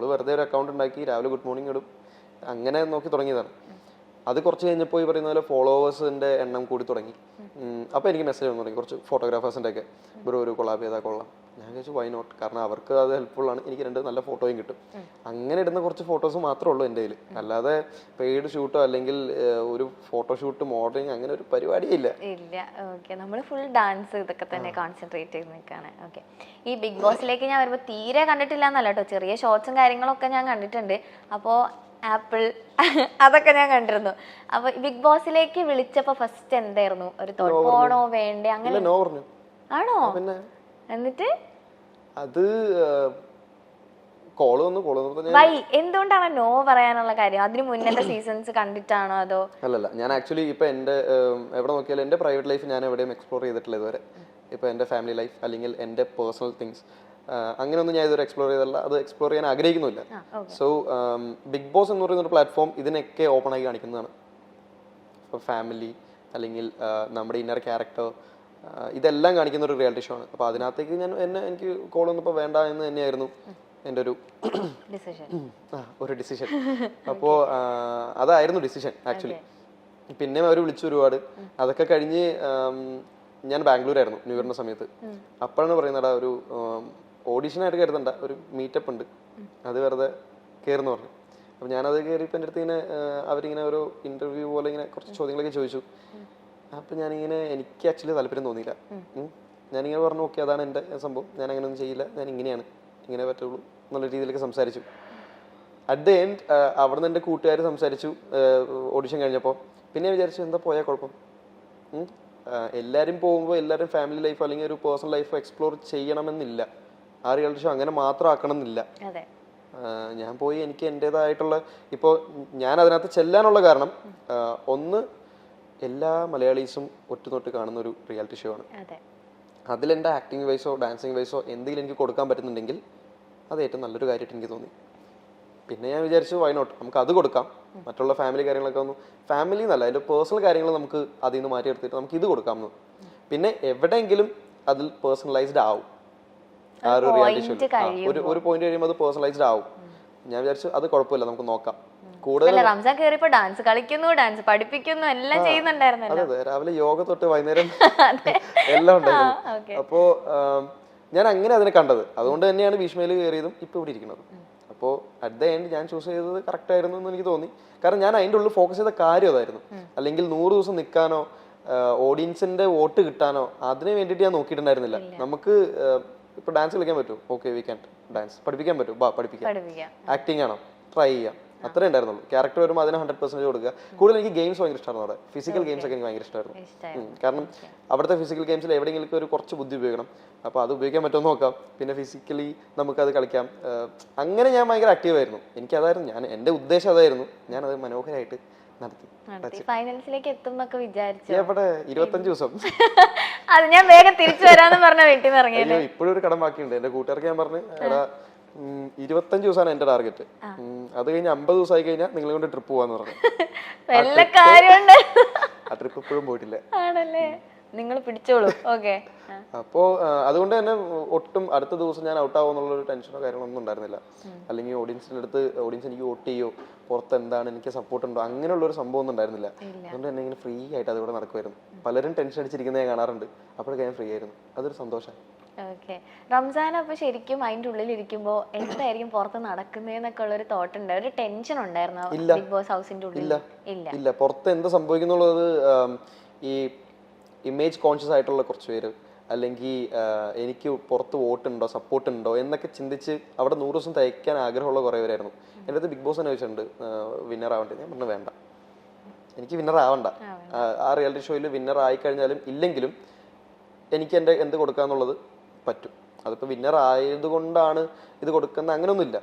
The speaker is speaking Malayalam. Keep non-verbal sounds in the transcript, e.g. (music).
നമ്മൾ വെറുതെ ഒരു അക്കൗണ്ട് ഉണ്ടാക്കി രാവിലെ ഗുഡ് മോർണിംഗ് ഇടും. അങ്ങനെ നോക്കി തുടങ്ങിയതാണ്. അത് കുറച്ച് കഴിഞ്ഞപ്പോൾ ഈ പറയുന്ന പോലെ ഫോളോവേഴ്സിന്റെ എണ്ണം കൂടി തുടങ്ങി. അപ്പൊ അപ്പോൾ എനിക്ക് മെസ്സേജ് വന്നു തുടങ്ങി കുറച്ച് ഫോട്ടോഗ്രാഫേഴ്സിന്റെ ഒക്കെ ബ്രോ ഒരു കൊളാബ് ചെയ്താൽ കൊള്ളാം. ഞാൻ ചോദിച്ചു വൈ നോട്ട് കാരണം അവർക്ക് അത് ഹെൽപ്ഫുൾ ആണ്. എനിക്ക് രണ്ട് നല്ല ഫോട്ടോയും കിട്ടും. അങ്ങനെ ഇടുന്ന കുറച്ച് ഫോട്ടോസ് മാത്രമേ ഉള്ളൂ എന്റെ കയ്യിൽ അല്ലാതെ പെയ്ഡ് ഷൂട്ടോ അല്ലെങ്കിൽ ഒരു ഫോട്ടോഷൂട്ട് മോഡലിംഗ് അങ്ങനെ ഒരു പരിപാടിയില്ല. ഇല്ല. ഓക്കെ നമ്മൾ ഫുൾ ഡാൻസ് ഇതൊക്കെ തന്നെ കോൺസെൻട്രേറ്റ് ചെയ്ത് നിൽക്കുകയാണ് ഓക്കെ ഈ ബിഗ് ബോസിലേക്ക് ഞാൻ വരുമ്പോൾ തീരെ കണ്ടിട്ടില്ല എന്നല്ല കേട്ടോ ചെറിയ ഷോർട്സും കാര്യങ്ങളൊക്കെ ഞാൻ കണ്ടിട്ടുണ്ട്. അപ്പോൾ ആപ്പിൾ (laughs) അതൊക്കെ ഞാൻ കണ്ടിരുന്നു. അപ്പൊ ബിഗ് ബോസിലേക്ക് വിളിച്ചപ്പോ ഫസ്റ്റ് എന്തായിരുന്നു? ഒരു തോട്ട് പോണോ വേണ്ടേ? അങ്ങനെ ആണോ? എന്നിട്ട്? അത് കോൾ വന്നു. കോൾ വന്നപ്പോൾ വൈ എന്തുകൊണ്ടാണ് നോ പറയാനുള്ള കാര്യം? അതിന് മുന്നത്തെ സീസൺസ് കണ്ടിട്ടാണോ അതോ? അല്ലല്ല ഞാൻ ആക്ച്വലി ഇപ്പൊ എന്റെ എവിടെ നോക്കിയാലും എന്റെ പ്രൈവറ്റ് ലൈഫ് ഞാൻ എവിടെയും എക്സ്പ്ലോർ ചെയ്തിട്ടില്ല ഇതുവരെ. ഇപ്പൊ എന്റെ ഫാമിലി ലൈഫ് അല്ലെങ്കിൽ എന്റെ പേഴ്സണൽ തിങ്സ് അങ്ങനെയൊന്നും ഞാൻ ഇതുവരെ എക്സ്പ്ലോർ ചെയ്തല്ല അത് എക്സ്പ്ലോർ ചെയ്യാൻ ആഗ്രഹിക്കുന്നില്ല സോ ബിഗ് ബോസ് എന്ന് പറയുന്ന ഒരു പ്ലാറ്റ്ഫോം ഇതിനൊക്കെ ഓപ്പൺ ആയി കാണിക്കുന്നതാണ്. ഫാമിലി അല്ലെങ്കിൽ നമ്മുടെ ഇന്നർ ക്യാരക്ടർ ഇതെല്ലാം കാണിക്കുന്ന ഒരു റിയാലിറ്റി ഷോ ആണ്. അപ്പോൾ അതിനകത്തേക്ക് ഞാൻ എന്നെ എനിക്ക് കോൾ വന്നപ്പോൾ വേണ്ട എന്ന് തന്നെയായിരുന്നു എന്റെ ഒരു ഒരു ഡിസിഷൻ അപ്പോൾ അതായിരുന്നു ഡിസിഷൻ ആക്ച്വലി പിന്നെ അവർ വിളിച്ചു ഒരുപാട്. അതൊക്കെ കഴിഞ്ഞ് ഞാൻ ബാംഗ്ലൂരായിരുന്നു ന്യൂ ഇയറിന്റെ സമയത്ത്. അപ്പോഴാണ് പറയുന്നടാ ഒരു ഓഡീഷനായിട്ട് കരുതണ്ട ഒരു മീറ്റപ്പ് ഉണ്ട്. അത് വെറുതെ കയറുന്നു പറഞ്ഞു. അപ്പോൾ ഞാനത് കയറിയപ്പോൾ എന്റെ അടുത്ത് ഇങ്ങനെ അവരിങ്ങനെ ഒരു ഇന്റർവ്യൂ പോലെ ഇങ്ങനെ കുറച്ച് ചോദ്യങ്ങളൊക്കെ ചോദിച്ചു. അപ്പം ഞാനിങ്ങനെ എനിക്ക് ആക്ച്വലി താല്പര്യം തോന്നിയില്ല. ഞാനിങ്ങനെ പറഞ്ഞു ഓക്കെ അതാണ് എന്റെ സംഭവം. ഞാൻ അങ്ങനെ ഒന്നും ചെയ്യില്ല. ഞാൻ ഇങ്ങനെയാണ്. ഇങ്ങനെ പറ്റുള്ളൂ. എന്നുള്ള രീതിയിലൊക്കെ സംസാരിച്ചു. അറ്റ് ദ എൻഡ് അവിടെ നിന്ന് എന്റെ കൂട്ടുകാർ സംസാരിച്ചു. ഓഡിഷൻ കഴിഞ്ഞപ്പോൾ പിന്നെ വിചാരിച്ചു എന്താ പോയാൽ കുഴപ്പം? എല്ലാവരും പോകുമ്പോൾ എല്ലാവരും ഫാമിലി ലൈഫ് അല്ലെങ്കിൽ ഒരു പേഴ്സണൽ ലൈഫ് എക്സ്പ്ലോർ ചെയ്യണമെന്നില്ല. ആ റിയാലിറ്റി ഷോ അങ്ങനെ മാത്രം ആക്കണം എന്നില്ല അതെ ഞാൻ പോയി എനിക്ക് എന്റെതായിട്ടുള്ള ഇപ്പോൾ ഞാൻ അതിനകത്ത് ചെല്ലാനുള്ള കാരണം ഒന്ന് എല്ലാ മലയാളീസും ഒറ്റുനൊട്ട് കാണുന്ന ഒരു റിയാലിറ്റി ഷോ ആണ്. അതെ. അതിലെന്റെ ആക്ടിങ് വൈസോ ഡാൻസിങ് വൈസോ എന്തെങ്കിലും എനിക്ക് കൊടുക്കാൻ പറ്റുന്നുണ്ടെങ്കിൽ അത് ഏറ്റവും നല്ലൊരു കാര്യമായിട്ട് എനിക്ക് തോന്നി. പിന്നെ ഞാൻ വിചാരിച്ചു വൈ നോട്ട് നമുക്ക് അത് കൊടുക്കാം. മറ്റുള്ള ഫാമിലി കാര്യങ്ങളൊക്കെ ഒന്ന് ഫാമിലി എന്നല്ല അതിന്റെ പേഴ്സണൽ കാര്യങ്ങൾ നമുക്ക് അതിൽ നിന്ന് മാറ്റിയെടുത്തിട്ട് നമുക്ക് ഇത് കൊടുക്കാം എന്ന് പിന്നെ എവിടെയെങ്കിലും അതിൽ പേഴ്സണലൈസ്ഡ് ആവും. ആ ഒരു റിയാലിറ്റി ഷോ ഒരു ഒരു പോയിന്റ് കഴിയുമ്പോൾ അത് പേഴ്സണലൈസ്ഡ് ആവും. ഞാൻ വിചാരിച്ചു അത് കുഴപ്പമില്ല നമുക്ക് നോക്കാം. കൂടുതൽ റംസാൻ കയറിയപ്പോ ഡാൻസ് കളിക്കുന്നു ഡാൻസ് പഠിപ്പിക്കുന്നു എല്ലാം അതെ അതെ. രാവിലെ യോഗ തൊട്ട് വൈകുന്നേരം (laughs) എല്ലാം ഉണ്ടായിരുന്നു. അപ്പോ ഞാൻ അങ്ങനെ അതിനെ കണ്ടത്. അതുകൊണ്ട് തന്നെയാണ് ഭീഷ്മയിൽ കയറിയതും ഇപ്പൊ ഇവിടെ ഇരിക്കുന്നത്. അപ്പോൾ അറ്റ് ദ എൻഡ് ഞാൻ ചൂസ് ചെയ്തത് കറക്റ്റ് ആയിരുന്നു എന്ന് എനിക്ക് തോന്നി. കാരണം ഞാൻ അതിന്റെ ഉള്ളിൽ ഫോക്കസ് ചെയ്ത കാര്യം അതായിരുന്നു. അല്ലെങ്കിൽ നൂറ് ദിവസം നിൽക്കാനോ ഓഡിയൻസിന്റെ വോട്ട് കിട്ടാനോ അതിന് വേണ്ടിയിട്ട് ഞാൻ നോക്കിയിട്ടുണ്ടായിരുന്നില്ല. നമുക്ക് ഇപ്പൊ ഡാൻസ് കളിക്കാൻ പറ്റുമോ? ഓക്കെ വി ക്യാൻ ഡാൻസ് പഠിപ്പിക്കാൻ പറ്റും ബാ പഠിപ്പിക്കാം. ആക്ടിങ് ആണോ? ട്രൈ ചെയ്യാം. അത്രേ ഉണ്ടായിരുന്നുള്ളൂ. ക്യാരക്ടർ വരുമ്പോൾ അതിന് ഹൺഡ്രഡ് പെർസെന്റ് കൊടുക്കുക. കൂടുതൽ എനിക്ക് ഗെയിംസ് ഭയങ്കര ഇഷ്ടമാണ് അവിടെ. ഫിസിക്കൽ ഗെയിംസ് ഒക്കെ എനിക്ക് ഭയങ്കര ഇഷ്ടമായിരുന്നു. ഇഷ്ടമായി കാരണം അവിടുത്തെ ഫിസിക്കൽ ഗെയിംസിൽ എവിടെയെങ്കിലും ഒരു കുറച്ച് ബുദ്ധി ഉപയോഗിക്കണം. അപ്പോൾ അത് ഉപയോഗിക്കാൻ പറ്റുമോ നോക്കാം. പിന്നെ ഫിസിക്കലി നമുക്കത് കളിക്കാം. അങ്ങനെ ഞാൻ ഭയങ്കര ആക്റ്റീവ് ആയിരുന്നു. എനിക്ക് അതായിരുന്നു ഞാൻ എന്റെ ഉദ്ദേശം അതായിരുന്നു. ഞാനത് മനോഹരമായിട്ട് നടത്തി. ഫൈനൽസിലേക്ക് എത്തുന്നൊക്കെ വിചാരിച്ചു? എവിടെ? ഇരുപത്തഞ്ച് ദിവസം. (laughs) അത് ഞാൻ വേഗം തിരിച്ചു വരാന്ന് പറഞ്ഞ വീട്ടിൽ നിന്ന് ഇറങ്ങിയത്. അയ്യോ ഇപ്പോഴും ഒരു കടം ബാക്കിയുണ്ട്. എന്റെ കൂട്ടുകാർക്ക് ഞാൻ പറഞ്ഞു എടാ ഇരുപത്തഞ്ച് ദിവസമാണ് എന്റെ ടാർഗറ്റ് അത് കഴിഞ്ഞ് അമ്പത് ആയി കഴിഞ്ഞാൽ നിങ്ങളെ കൊണ്ട് ട്രിപ്പ് പോവാന്ന് പറഞ്ഞു. (laughs) ആ ട്രിപ്പ് ഇപ്പോഴും പോയിട്ടില്ല. ആണല്ലേ? നിങ്ങൾ പിടിച്ചോളൂ. ഓക്കെ അപ്പോൾ അതുകൊണ്ട് തന്നെ ഒട്ടും അടുത്ത ദിവസം ഞാൻ ഔട്ട് ആവുമെന്നുള്ള ഒരു ടെൻഷനോ കാര്യങ്ങളോ ഒന്നും ഉണ്ടായിരുന്നില്ല. അല്ലെങ്കിൽ ഓഡിയൻസിന്റെ അടുത്ത് ഓഡിയൻസ് എനിക്ക് വോട്ട് ചെയ്യോ പുറത്ത് എന്താണ് എനിക്ക് സപ്പോർട്ട് ഉണ്ടോ അങ്ങനെയുള്ള ഒരു സംഭവം ഒന്നും ഉണ്ടായിരുന്നില്ല. അതുകൊണ്ട് തന്നെ ഇങ്ങനെ ഫ്രീ ആയിട്ട് അതുകൂടെ നടക്കുമായിരുന്നു പലരും ടെൻഷൻ അടിച്ചിരിക്കുന്നത് ഞാൻ കാണാറുണ്ട്. അപ്പോഴൊക്കെ ഞാൻ ഫ്രീ ആയിരുന്നു. അതൊരു സന്തോഷം. ഓക്കെ റംസാൻ അപ്പൊ ശരിക്കും അതിന്റെ ഉള്ളിൽ ഇരിക്കുമ്പോ എന്തായിരിക്കും പുറത്ത് നടക്കുന്നതെന്നൊക്കെ ഉള്ള ഒരു തോട്ട് ഉണ്ട്. ഒരു ടെൻഷൻ ഉണ്ടായിരുന്നു ബിഗ് ബോസ് ഹൗസിന്റെ ഉള്ളിൽ? ഇല്ല. ഇല്ല. ഇല്ല. പുറത്ത് എന്ത് സംഭവിക്കുന്നുള്ളത് ഈ ഇമേജ് കോൺഷ്യസ് ആയിട്ടുള്ള കുറച്ച് പേര് അല്ലെങ്കിൽ എനിക്ക് പുറത്ത് വോട്ടുണ്ടോ സപ്പോർട്ട് ഉണ്ടോ എന്നൊക്കെ ചിന്തിച്ച് അവിടെ നൂറ് ദിവസം തയ്ക്കാൻ ആഗ്രഹമുള്ള കുറേ പേരായിരുന്നു. എന്റെ അടുത്ത് ബിഗ് ബോസ് തന്നെ ചോദിച്ചിട്ടുണ്ട് വിന്നർ ആവണ്ടേ ഞാൻ പറഞ്ഞു വേണ്ട. എനിക്ക് വിന്നർ ആവണ്ട. ആ, റിയാലിറ്റി ഷോയിൽ വിന്നർ ആയി കഴിഞ്ഞാലും ഇല്ലെങ്കിലും എനിക്ക് എന്റെ എന്ത് കൊടുക്കാന്നുള്ളത് പറ്റും. അതിപ്പോൾ വിന്നർ ആയതുകൊണ്ടാണ് ഇത് കൊടുക്കുന്ന അങ്ങനെയൊന്നുമില്ല